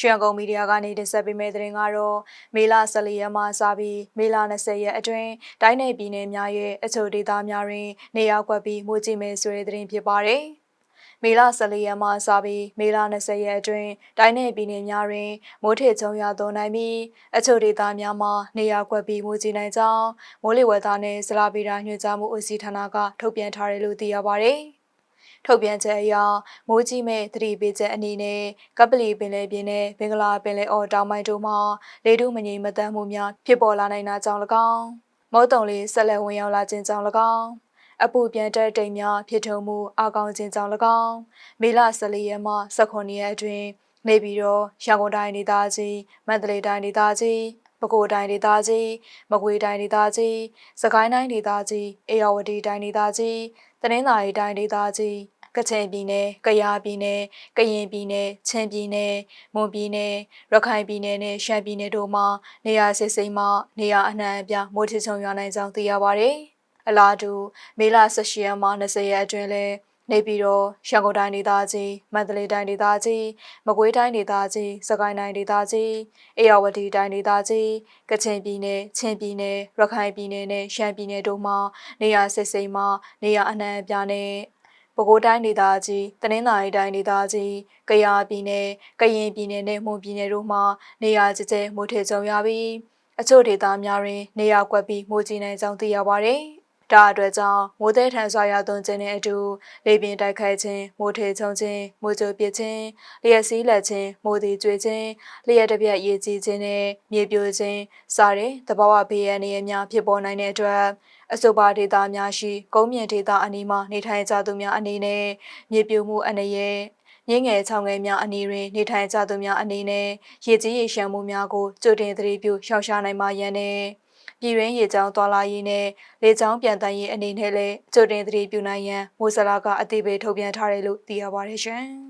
ရွှေရန်ကုန်မီဒီယာကနေတင်ဆက်ပေးမယ့်သတင်းကတော့မေလ14ရက်မှစပြီးမေလ20ရက်အတွင်းတိုင်းနယ်ပြည်နယ်များရဲ့အချို့ဒေသများတွင် နေရာကွက်ပြီးမှုကြည့်မယ်ဆိုတဲ့သတင်းဖြစ်ပါတယ်။မေလ14ရက်မှစပြီးမေလ20ရက်အတွင်းတိုင်းနယ်ပြည်နယ်များတွင်မိုးထစ်ချုံရသွန်းနိုင်ပြီးအချို့ဒေသများမှာနေရာကွက်ပြီးမှုကြည့်နိုင်ကြောင်းမိုးလေဝသနဲ့ဇလာဗီရာညွှန်ကြားမှုဦးစီးဌာနကထုတ်ပြန်ထားတယ်လို့သိရပါတယ်။ ထုတ်ပြန်ချက်အရမိုးကြီးမဲ့သတိပေးချက်အနေနဲ့ကပလီပင်လယ်ပြင်နဲ့ဘင်္ဂလားပင်လယ်အော်တောင်ပိုင်းတို့မှာလေတုမငြိမ်မသက်မှုများဖြစ်ပေါ်လာနိုင်တာကြောင့်၎င်းမုတ်တုံလေးဆက်လက်ဝင်ရောက်လာခြင်းကြောင့်၎င်းအပူပြန်တက်တိမ်များဖြစ်ထုံမှုအကောင်ခြင်းကြောင့်၎င်းမေလ14ရက်မှ18ရက်အတွင်းနေပြည်တော်ရန်ကုန်တိုင်းဒေသကြီးမန္တလေးတိုင်းဒေသကြီးပဲခူးတိုင်းဒေသကြီးမကွေးတိုင်းဒေသကြီးစကိုင်းတိုင်းဒေသကြီးအေရဝတီတိုင်းဒေသကြီး တနင်္သာရီတိုင်းဒေသကြီးကချင်ပြည်နယ်၊ကယားပြည်နယ်၊ကရင်ပြည်နယ်၊ချင်းပြည်နယ်၊မွန်ပြည်နယ်၊ရခိုင်ပြည်နယ်နဲ့ရှမ်းပြည်နယ်တို့မှာနေရာစစ်စိမ်းမှနေရာအနှံ့အပြားမိုးထစ်ချုံရွာနိုင်ကြောင်းသိရပါဗျ။အလားတူမေလ18ရက်မှ20ရက်အတွင်းလဲ နေပြည်တော်ရန်ကုန်တိုင်းဒေသကြီးမန္တလေးတိုင်းဒေသကြီးမကွေးတိုင်းဒေသကြီးစကိုင်းတိုင်းဒေသကြီးအေရဝတီတိုင်းဒေသကြီးကချင်ပြည်နယ်ချင်းပြည်နယ်ရခိုင်ပြည်နယ်နဲ့ရှမ်းပြည်နယ်တို့မှာနေရာစစ်စိမ်းမှနေရာအနှံ့အပြားနဲ့ပဲခူးတိုင်းဒေသကြီးတနင်္သာရီတိုင်းဒေသကြီးကယားပြည်နယ်ကရင်ပြည်နယ်နဲ့မွန်ပြည်နယ်တို့မှာနေရာကျကျမိုးထစ်ကြုံရပြီးအချို့ဒေသများတွင်နေရာကွက်ပြီးမိုးကြီးနိုင်ကြောင်းသိရပါဗျ။ ဒါအတွက်ကြောင့်မိုးသည်ထန်စွာရသွန်းခြင်းနဲ့အတူလေပြင်းတိုက်ခိုက်ခြင်းမိုးထေချုံခြင်းမိုးကြိုပစ်ခြင်းလျှက်စီးလက်ခြင်းမိုးသည်ကျွေခြင်းလျှက်တစ်ပြက်ရေကြီးခြင်းနဲ့မြေပြိုခြင်းစတဲ့သဘာဝဘေးရန်တွေများဖြစ်ပေါ်နိုင်တဲ့အတွက်အဆိုပါဒေသများရှိကုန်းမြင့်ဒေသအနီးမှာနေထိုင်ကြသူများအနေနဲ့မြေပြိုမှုအနေရဲ့ငင်းငယ်ချောင်းငယ်များအနီးတွင်နေထိုင်ကြသူများအနေနဲ့ရေကြီးရေရှမ်းမှုများကိုကြိုတင်သတိပြုရှောင်ရှားနိုင်ပါရန်နဲ့ ပြည်ရင်းရေကြောင်းသွာလာရေးနဲ့လေကြောင်းပြန်တမ်းရေးအနေနဲ့လည်းကြိုတင်သတိပြုနိုင်ရန်မိုးစလာကအသိပေးထုတ်ပြန်ထားတယ်လို့သိရပါတယ်ရှင်။